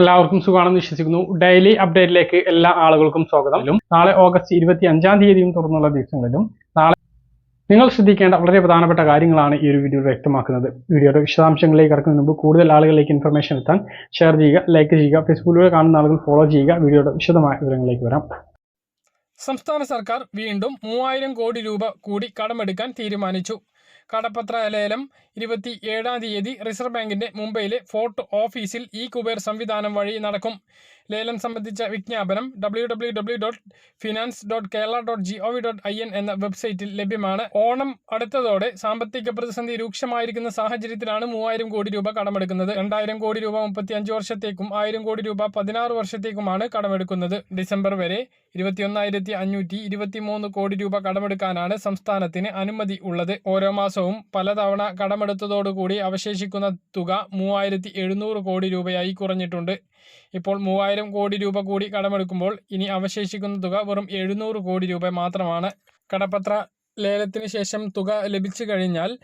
എല്ലാവർക്കും സുഖമാണെന്ന് വിശ്വസിക്കുന്നു. ഡെയിലി അപ്ഡേറ്റിലേക്ക് എല്ലാ ആളുകൾക്കും സ്വാഗതം. നാളെ ഓഗസ്റ്റ് ഇരുപത്തി അഞ്ചാം തീയതിയും തുടർന്നുള്ള ദിവസങ്ങളിലും നാളെ നിങ്ങൾ ശ്രദ്ധിക്കേണ്ട വളരെ പ്രധാനപ്പെട്ട കാര്യങ്ങളാണ് ഈ ഒരു വീഡിയോ വ്യക്തമാക്കുന്നത്. വീഡിയോയുടെ വിശദാംശങ്ങളിലേക്ക് കടക്കുന്നതിന് മുമ്പ് കൂടുതൽ ആളുകളിലേക്ക് ഇൻഫർമേഷൻ എത്താൻ ഷെയർ ചെയ്യുക ലൈക്ക് ചെയ്യുക ഫേസ്ബുക്കിലൂടെ കാണുന്ന ആളുകൾ ഫോളോ ചെയ്യുക. വീഡിയോയുടെ വിശദമായ വിവരങ്ങളിലേക്ക് വരാം. സംസ്ഥാന സർക്കാർ വീണ്ടും മൂവായിരം കോടി രൂപ കൂടി കടമെടുക്കാൻ തീരുമാനിച്ചു. കടപ്പത്ര ലേലം ഇരുപത്തി ഏഴാം തീയതി റിസർവ് ബാങ്കിന്റെ മുംബൈയിലെ ഫോർട്ട് ഓഫീസിൽ ഇ കുബേർ സംവിധാനം വഴി നടക്കും. ലേലം സംബന്ധിച്ച വിജ്ഞാപനം W W W dot finance dot Kerala dot G O V dot I N എന്ന വെബ്സൈറ്റിൽ ലഭ്യമാണ്. ഓണം അടുത്തതോടെ സാമ്പത്തിക പ്രതിസന്ധി രൂക്ഷമായിരിക്കുന്ന സാഹചര്യത്തിലാണ് മൂവായിരം കോടി രൂപ കടമെടുക്കുന്നത്. രണ്ടായിരം കോടി രൂപ മുപ്പത്തി അഞ്ച് വർഷത്തേക്കും ആയിരം കോടി രൂപ പതിനാറ് വർഷത്തേക്കുമാണ് കടമെടുക്കുന്നത്. ഡിസംബർ വരെ ഇരുപത്തിയൊന്നായിരത്തി അഞ്ഞൂറ്റി ഇരുപത്തിമൂന്ന് കോടി രൂപ കടമെടുക്കാനാണ് സംസ്ഥാനത്തിന് അനുമതി ഉള്ളത്. ഓരോ മാസവും പലതവണ കടമെടുത്തതോടുകൂടി അവശേഷിക്കുന്ന തുക മൂവായിരത്തി എഴുന്നൂറ് കോടി രൂപയായി കുറഞ്ഞിട്ടുണ്ട്. ഇപ്പോൾ മൂവായിരം കോടി രൂപ കൂടി കടമെടുക്കുമ്പോൾ ഇനി അവശേഷിക്കുന്ന തുക വെറും എഴുന്നൂറ് കോടി രൂപ മാത്രമാണ്. കടപ്പത്ര ലേലത്തിന് ശേഷം തുക ലഭിച്ചു കഴിഞ്ഞാൽ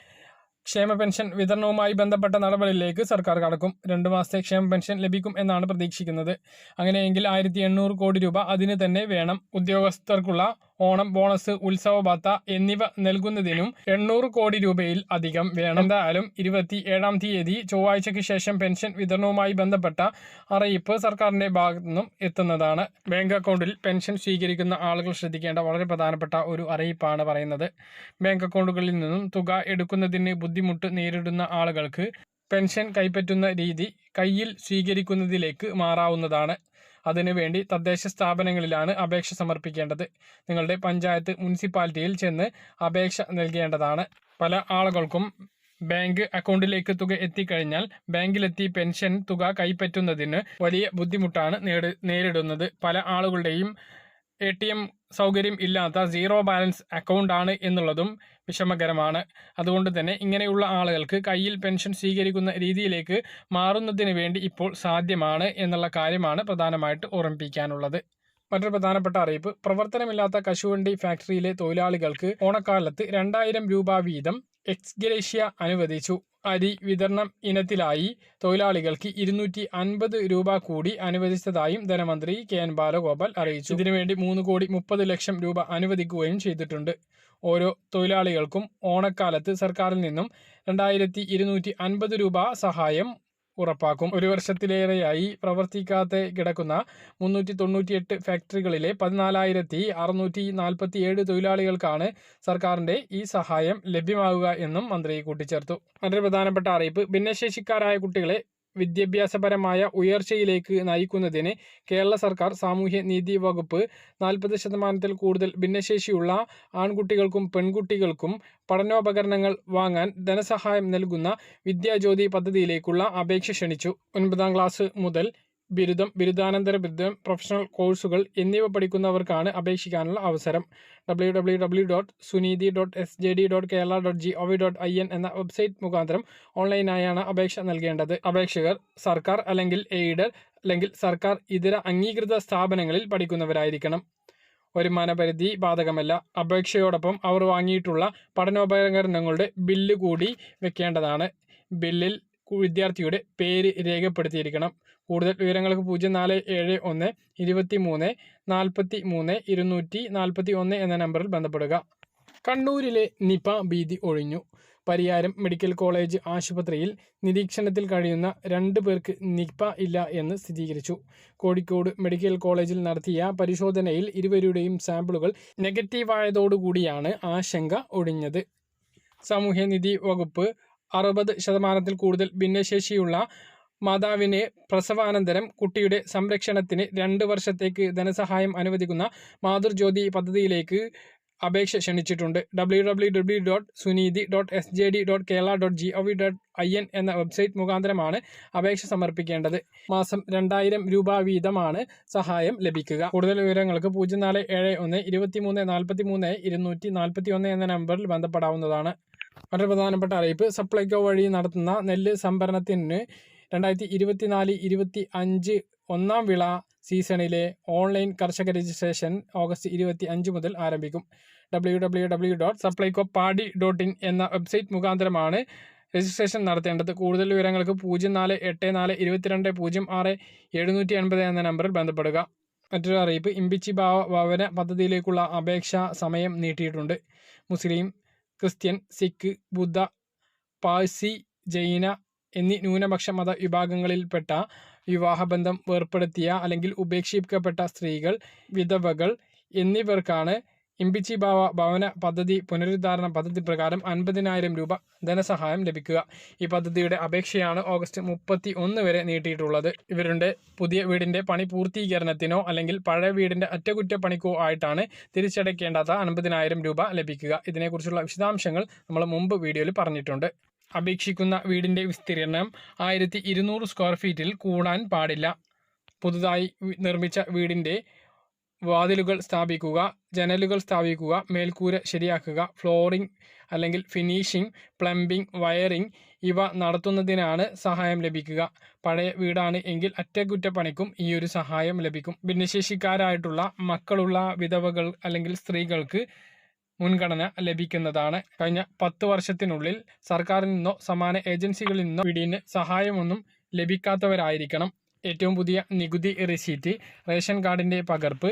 ക്ഷേമ പെൻഷൻ വിതരണവുമായി ബന്ധപ്പെട്ട നടപടിയിലേക്ക് സർക്കാർ കടക്കും. രണ്ട് മാസത്തെ ക്ഷേമ പെൻഷൻ ലഭിക്കും എന്നാണ് പ്രതീക്ഷിക്കുന്നത്. അങ്ങനെയെങ്കിൽ ആയിരത്തി കോടി രൂപ അതിന് തന്നെ വേണം. ഉദ്യോഗസ്ഥർക്കുള്ള ഓണം ബോണസ് ഉത്സവ ഭത്ത എന്നിവ നൽകുന്നതിനും എണ്ണൂറ് കോടി രൂപയിൽ അധികം വേണം. എന്തായാലും ഇരുപത്തി ഏഴാം തീയതി ചൊവ്വാഴ്ചയ്ക്ക് ശേഷം പെൻഷൻ വിതരണവുമായി ബന്ധപ്പെട്ട അറിയിപ്പ് സർക്കാരിന്റെ ഭാഗത്തു നിന്നും എത്തുന്നതാണ്. ബാങ്ക് അക്കൗണ്ടിൽ പെൻഷൻ സ്വീകരിക്കുന്ന ആളുകൾ ശ്രദ്ധിക്കേണ്ട വളരെ പ്രധാനപ്പെട്ട ഒരു അറിയിപ്പാണ് പറയുന്നത്. ബാങ്ക് അക്കൗണ്ടുകളിൽ നിന്നും തുക എടുക്കുന്നതിന് ബുദ്ധിമുട്ട് നേരിടുന്ന ആളുകൾക്ക് പെൻഷൻ കൈപ്പറ്റുന്ന രീതി കയ്യിൽ സ്വീകരിക്കുന്നതിലേക്ക് മാറാവുന്നതാണ്. അതിനുവേണ്ടി തദ്ദേശ സ്ഥാപനങ്ങളിലാണ് അപേക്ഷ സമർപ്പിക്കേണ്ടത്. നിങ്ങളുടെ പഞ്ചായത്ത് മുനിസിപ്പാലിറ്റിയിൽ ചെന്ന് അപേക്ഷ നൽകേണ്ടതാണ്. പല ആളുകൾക്കും ബാങ്ക് അക്കൗണ്ടിലേക്ക് തുക എത്തിക്കഴിഞ്ഞാൽ ബാങ്കിലെത്തി പെൻഷൻ തുക കൈപ്പറ്റുന്നതിന് വലിയ ബുദ്ധിമുട്ടാണ് നേരിടുന്നത്. പല ആളുകളുടെയും എ ടി എം സൗകര്യം ഇല്ലാത്ത സീറോ ബാലൻസ് അക്കൗണ്ട് ആണ് എന്നുള്ളതും വിഷമകരമാണ്. അതുകൊണ്ട് തന്നെ ഇങ്ങനെയുള്ള ആളുകൾക്ക് കയ്യിൽ പെൻഷൻ സ്വീകരിക്കുന്ന രീതിയിലേക്ക് മാറുന്നതിന് വേണ്ടി ഇപ്പോൾ സാധ്യമാണ് എന്നുള്ള കാര്യമാണ് പ്രധാനമായിട്ട് ഓർമ്മിപ്പിക്കാനുള്ളത്. മറ്റൊരു പ്രധാനപ്പെട്ട അറിയിപ്പ്. പ്രവർത്തനമില്ലാത്ത കശുവണ്ടി ഫാക്ടറിയിലെ തൊഴിലാളികൾക്ക് ഓണക്കാലത്ത് രണ്ടായിരം രൂപ വീതം എക്സ്ഗ്രേഷ്യ അനുവദിച്ചു. അരി വിതരണം ഇനത്തിലായി തൊഴിലാളികൾക്ക് ഇരുന്നൂറ്റി അൻപത് രൂപ കൂടി അനുവദിച്ചതായും ധനമന്ത്രി കെ എൻ ബാലഗോപാൽ അറിയിച്ചു. ഇതിനുവേണ്ടി മൂന്ന് കോടി മുപ്പത് ലക്ഷം രൂപ അനുവദിക്കുകയും ചെയ്തിട്ടുണ്ട്. ഓരോ തൊഴിലാളികൾക്കും ഓണക്കാലത്ത് സർക്കാരിൽ നിന്നും രണ്ടായിരത്തി രൂപ സഹായം ഉറപ്പാക്കും. ഒരു വർഷത്തിലേറെയായി പ്രവർത്തിക്കാതെ കിടക്കുന്ന മുന്നൂറ്റി തൊണ്ണൂറ്റിയെട്ട് ഫാക്ടറികളിലെ പതിനാലായിരത്തി അറുന്നൂറ്റി നാൽപ്പത്തി ഏഴ് തൊഴിലാളികൾക്കാണ് സർക്കാരിന്റെ ഈ സഹായം ലഭ്യമാകുക എന്നും മന്ത്രി കൂട്ടിച്ചേർത്തു. മറ്റൊരു പ്രധാനപ്പെട്ട അറിയിപ്പ് ഭിന്നശേഷിക്കാരായ കുട്ടികളെ വിദ്യാഭ്യാസപരമായ ഉയർച്ചയിലേക്ക് നയിക്കുന്നതിന് കേരള സർക്കാർ സാമൂഹ്യ നീതി വകുപ്പ് നാൽപ്പത് ശതമാനത്തിൽ കൂടുതൽ ഭിന്നശേഷിയുള്ള ആൺകുട്ടികൾക്കും പെൺകുട്ടികൾക്കും പഠനോപകരണങ്ങൾ വാങ്ങാൻ ധനസഹായം നൽകുന്ന വിദ്യാജ്യോതി പദ്ധതിയിലേക്കുള്ള അപേക്ഷ ക്ഷണിച്ചു. ഒൻപതാം ക്ലാസ് മുതൽ ബിരുദം ബിരുദാനന്തര ബിരുദം പ്രൊഫഷണൽ കോഴ്സുകൾ എന്നിവ പഠിക്കുന്നവർക്കാണ് അപേക്ഷിക്കാനുള്ള അവസരം. W W W dot Suneethi dot S J D dot Kerala dot G O V dot I N എന്ന വെബ്സൈറ്റ് മുഖാന്തരം ഓൺലൈനായാണ് അപേക്ഷ നൽകേണ്ടത്. അപേക്ഷകർ സർക്കാർ അല്ലെങ്കിൽ എയ്ഡർ അല്ലെങ്കിൽ സർക്കാർ ഇതര അംഗീകൃത സ്ഥാപനങ്ങളിൽ പഠിക്കുന്നവരായിരിക്കണം. വരുമാനപരിധി ബാധകമല്ല. അപേക്ഷയോടൊപ്പം അവർ വാങ്ങിയിട്ടുള്ള പഠനോപകരണങ്ങളുടെ ബില്ല് കൂടി വെക്കേണ്ടതാണ്. ബില്ലിൽ വിദ്യാർത്ഥിയുടെ പേര് രേഖപ്പെടുത്തിയിരിക്കണം. കൂടുതൽ വിവരങ്ങൾക്ക് പൂജ്യം നാല് ഏഴ് ഒന്ന് ഇരുപത്തി മൂന്ന് നാൽപ്പത്തി മൂന്ന് ഇരുന്നൂറ്റി നാൽപ്പത്തി ഒന്ന് എന്ന നമ്പറിൽ ബന്ധപ്പെടുക. കണ്ണൂരിലെ നിപ ഭീതി ഒഴിഞ്ഞു. പരിയാരം മെഡിക്കൽ കോളേജ് ആശുപത്രിയിൽ നിരീക്ഷണത്തിൽ കഴിയുന്ന രണ്ട് പേർക്ക് നിപ ഇല്ല എന്ന് സ്ഥിരീകരിച്ചു. കോഴിക്കോട് മെഡിക്കൽ കോളേജിൽ നടത്തിയ പരിശോധനയിൽ ഇരുവരുടെയും സാമ്പിളുകൾ നെഗറ്റീവായതോടുകൂടിയാണ് ആശങ്ക ഒഴിഞ്ഞത് സാമൂഹ്യനിധി വകുപ്പ് അറുപത് ശതമാനത്തിൽ കൂടുതൽ ഭിന്നശേഷിയുള്ള മാതാവിനെ പ്രസവാനന്തരം കുട്ടിയുടെ സംരക്ഷണത്തിന് രണ്ട് വർഷത്തേക്ക് ധനസഹായം അനുവദിക്കുന്ന മാതൃജ്യോതി പദ്ധതിയിലേക്ക് അപേക്ഷ ക്ഷണിച്ചിട്ടുണ്ട്. W W W dot Suneethi dot S J D dot Kerala dot G O V dot I N എന്ന വെബ്സൈറ്റ് മുഖാന്തരമാണ് അപേക്ഷ സമർപ്പിക്കേണ്ടത്. മാസം രണ്ടായിരം രൂപ വീതമാണ് സഹായം ലഭിക്കുക. കൂടുതൽ വിവരങ്ങൾക്ക് പൂജ്യം നാല് ഏഴ് ഒന്ന് ഇരുപത്തി മൂന്ന് നാൽപ്പത്തി മൂന്ന് ഇരുന്നൂറ്റി നാൽപ്പത്തി ഒന്ന് എന്ന നമ്പറിൽ ബന്ധപ്പെടാവുന്നതാണ്. മറ്റൊരു പ്രധാനപ്പെട്ട അറിയിപ്പ്. സപ്ലൈകോ വഴി നടത്തുന്ന നെല്ല് സംഭരണത്തിന് രണ്ടായിരത്തി ഇരുപത്തിനാല് ഇരുപത്തി അഞ്ച് ഒന്നാം വിള സീസണിലെ ഓൺലൈൻ കർഷക രജിസ്ട്രേഷൻ ഓഗസ്റ്റ് ഇരുപത്തി അഞ്ച് മുതൽ ആരംഭിക്കും. W W W dot Supplyco paddy dot in എന്ന വെബ്സൈറ്റ് മുഖാന്തരമാണ് രജിസ്ട്രേഷൻ നടത്തേണ്ടത്. കൂടുതൽ വിവരങ്ങൾക്ക് പൂജ്യം നാല് എട്ട് നാല് ഇരുപത്തിരണ്ട് പൂജ്യം ആറ് എഴുന്നൂറ്റി എൺപത് എന്ന നമ്പറിൽ ബന്ധപ്പെടുക. മറ്റൊരു അറിയിപ്പ് ഇമ്പിച്ചി ഭാവ ഭവന പദ്ധതിയിലേക്കുള്ള അപേക്ഷാ സമയം നീട്ടിയിട്ടുണ്ട്. മുസ്ലിം ക്രിസ്ത്യൻ സിഖ് ബുദ്ധ പാഴ്സി ജൈന എന്നീ ന്യൂനപക്ഷ മത വിഭാഗങ്ങളിൽപ്പെട്ട വിവാഹബന്ധം വേർപ്പെടുത്തിയ അല്ലെങ്കിൽ ഉപേക്ഷിക്കപ്പെട്ട സ്ത്രീകൾ വിധവകൾ എന്നിവർക്കാണ് ഇമ്പിച്ചി ഭവ ഭവന പദ്ധതി പുനരുദ്ധാരണ പദ്ധതി പ്രകാരം അൻപതിനായിരം രൂപ ധനസഹായം ലഭിക്കുക. ഈ പദ്ധതിയുടെ അപേക്ഷയാണ് ഓഗസ്റ്റ് മുപ്പത്തി ഒന്ന് വരെ നീട്ടിയിട്ടുള്ളത്. ഇവരുടെ പുതിയ വീടിന്റെ പണി പൂർത്തീകരണത്തിനോ അല്ലെങ്കിൽ പഴയ വീടിന്റെ അറ്റകുറ്റപ്പണിക്കോ ആയിട്ടാണ് തിരിച്ചടയ്ക്കേണ്ടാത്ത അൻപതിനായിരം രൂപ ലഭിക്കുക. ഇതിനെക്കുറിച്ചുള്ള വിശദാംശങ്ങൾ നമ്മൾ മുമ്പ് വീഡിയോയിൽ പറഞ്ഞിട്ടുണ്ട്. അപേക്ഷിക്കുന്ന വീടിന്റെ വിസ്തീർണം ആയിരത്തി സ്ക്വയർ ഫീറ്റിൽ കൂടാൻ പാടില്ല. പുതുതായി നിർമ്മിച്ച വീടിന്റെ വാതിലുകൾ സ്ഥാപിക്കുക ജനലുകൾ സ്ഥാപിക്കുക മേൽക്കൂര ശരിയാക്കുക ഫ്ലോറിംഗ് അല്ലെങ്കിൽ ഫിനിഷിംഗ് പ്ലംബിംഗ് വയറിംഗ് ഇവ നടത്തുന്നതിനാണ് സഹായം ലഭിക്കുക. പഴയ വീടാണ് എങ്കിൽ അറ്റകുറ്റപ്പണിക്കും ഈ ഒരു സഹായം ലഭിക്കും. ഭിന്നശേഷിക്കാരായിട്ടുള്ള മക്കളുള്ള വിധവകൾ അല്ലെങ്കിൽ സ്ത്രീകൾക്ക് മുൻഗണന ലഭിക്കുന്നതാണ്. കഴിഞ്ഞ പത്ത് വർഷത്തിനുള്ളിൽ സർക്കാരിൽ നിന്നോ സമാന ഏജൻസികളിൽ നിന്നോ വീടിന് സഹായമൊന്നും ലഭിക്കാത്തവരായിരിക്കണം. ഏറ്റവും പുതിയ നികുതി റെസീറ്റ് റേഷൻ കാർഡിന്റെ പകർപ്പ്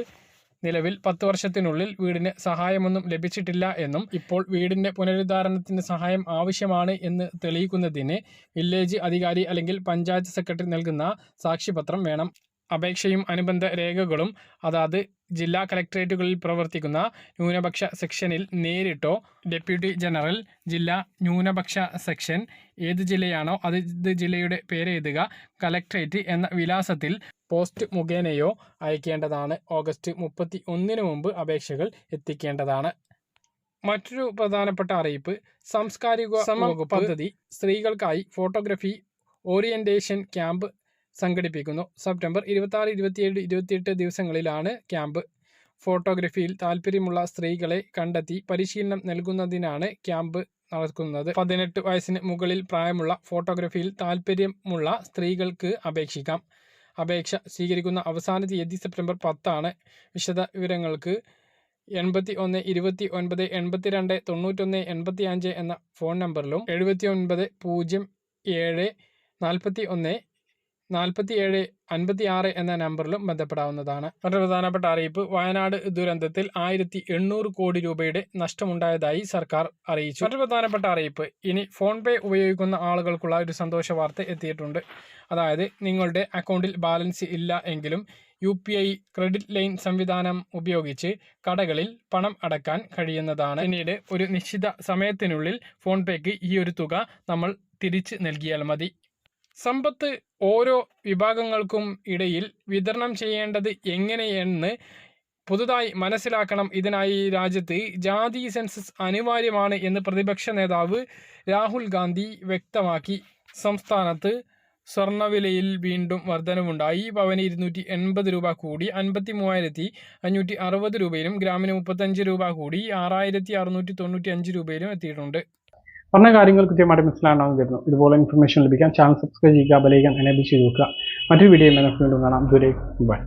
നിലവിൽ പത്ത് വർഷത്തിനുള്ളിൽ വീടിന് സഹായമൊന്നും ലഭിച്ചിട്ടില്ല എന്നും ഇപ്പോൾ വീടിന്റെ പുനരുദ്ധാരണത്തിന് സഹായം ആവശ്യമാണ് എന്ന് തെളിയിക്കുന്നതിന് വില്ലേജ് അധികാരി അല്ലെങ്കിൽ പഞ്ചായത്ത് സെക്രട്ടറി നൽകുന്ന സാക്ഷ്യപത്രം വേണം. അപേക്ഷയും അനുബന്ധ രേഖകളും അതാത് ജില്ലാ കലക്ട്രേറ്റുകളിൽ പ്രവർത്തിക്കുന്ന ന്യൂനപക്ഷ സെക്ഷനിൽ നേരിട്ടോ ഡെപ്യൂട്ടി ജനറൽ ജില്ലാ ന്യൂനപക്ഷ സെക്ഷൻ ഏത് ജില്ലയാണോ അത് ജില്ലയുടെ പേരെഴുതുക കലക്ട്രേറ്റ് എന്ന വിലാസത്തിൽ പോസ്റ്റ് മുഖേനയോ അയക്കേണ്ടതാണ്. ഓഗസ്റ്റ് മുപ്പത്തി ഒന്നിന് മുമ്പ് അപേക്ഷകൾ എത്തിക്കേണ്ടതാണ്. മറ്റൊരു പ്രധാനപ്പെട്ട അറിയിപ്പ് സാംസ്കാരിക പദ്ധതി സ്ത്രീകൾക്കായി ഫോട്ടോഗ്രഫി ഓറിയന്റേഷൻ ക്യാമ്പ് സംഘടിപ്പിക്കുന്നു. സെപ്റ്റംബർ ഇരുപത്തി ആറ് ഇരുപത്തിയേഴ് ഇരുപത്തിയെട്ട് ദിവസങ്ങളിലാണ് ക്യാമ്പ്. ഫോട്ടോഗ്രഫിയിൽ താല്പര്യമുള്ള സ്ത്രീകളെ കണ്ടെത്തി പരിശീലനം നൽകുന്നതിനാണ് ക്യാമ്പ് നടക്കുന്നത്. പതിനെട്ട് വയസ്സിന് മുകളിൽ പ്രായമുള്ള ഫോട്ടോഗ്രഫിയിൽ താല്പര്യമുള്ള സ്ത്രീകൾക്ക് അപേക്ഷിക്കാം. അപേക്ഷ സ്വീകരിക്കുന്ന അവസാന തീയതി സെപ്റ്റംബർ പത്താണ്. വിശദ വിവരങ്ങൾക്ക് എൺപത്തി ഒന്ന് ഇരുപത്തി ഒൻപത് എൺപത്തി രണ്ട് തൊണ്ണൂറ്റൊന്ന് എൺപത്തി അഞ്ച് എന്ന ഫോൺ നമ്പറിലും എഴുപത്തി ഒൻപത് പൂജ്യം ഏഴ് നാൽപ്പത്തി ഒന്ന് നാൽപ്പത്തി ഏഴ് അൻപത്തി ആറ് എന്ന നമ്പറിലും ബന്ധപ്പെടാവുന്നതാണ്. മറ്റൊരു പ്രധാനപ്പെട്ട അറിയിപ്പ് വയനാട് ദുരന്തത്തിൽ ആയിരത്തി എണ്ണൂറ് കോടി രൂപയുടെ നഷ്ടമുണ്ടായതായി സർക്കാർ അറിയിച്ചു. മറ്റൊരു പ്രധാനപ്പെട്ട അറിയിപ്പ് ഇനി ഫോൺ പേ ഉപയോഗിക്കുന്ന ആളുകൾക്കുള്ള ഒരു സന്തോഷ വാർത്ത എത്തിയിട്ടുണ്ട്. അതായത് നിങ്ങളുടെ അക്കൗണ്ടിൽ ബാലൻസ് ഇല്ല എങ്കിലും U P I credit line സംവിധാനം ഉപയോഗിച്ച് കടകളിൽ പണം അടക്കാൻ കഴിയുന്നതാണ്. പിന്നീട് ഒരു നിശ്ചിത സമയത്തിനുള്ളിൽ ഫോൺ പേക്ക് ഈ ഒരു തുക നമ്മൾ തിരിച്ച് നൽകിയാൽ മതി. സമ്പത്ത് ഓരോ വിഭാഗങ്ങൾക്കും ഇടയിൽ വിതരണം ചെയ്യേണ്ടത് എങ്ങനെയെന്ന് പുതുതായി മനസ്സിലാക്കണം. ഇതിനായി രാജ്യത്ത് ജാതി സെൻസസ് അനിവാര്യമാണ് എന്ന് പ്രതിപക്ഷ നേതാവ് രാഹുൽ ഗാന്ധി വ്യക്തമാക്കി. സംസ്ഥാനത്ത് സ്വർണവിലയിൽ വീണ്ടും വർധനവുണ്ടായി. പവന് ഇരുന്നൂറ്റി എൺപത് രൂപ കൂടി അൻപത്തി മൂവായിരത്തി അഞ്ഞൂറ്റി അറുപത് രൂപയിലും ഗ്രാമിന് മുപ്പത്തഞ്ച് രൂപ കൂടി ആറായിരത്തി അറുന്നൂറ്റി തൊണ്ണൂറ്റി അഞ്ച് രൂപയിലും എത്തിയിട്ടുണ്ട്. പറഞ്ഞ കാര്യങ്ങൾ കൃത്യമായിട്ട് മനസ്സിലാണ്ടാവും വരുന്നു ഇതുപോലെ ഇൻഫർമേഷൻ ലഭിക്കാൻ ചാനൽ സബ്സ്ക്രൈബ് ചെയ്യുക ബലയിക്കാൻ എനേബിൾ ചെയ്ത് നോക്കുക മറ്റൊരു വീഡിയോ വീണ്ടും കാണാം. ദൂരെ ബൈ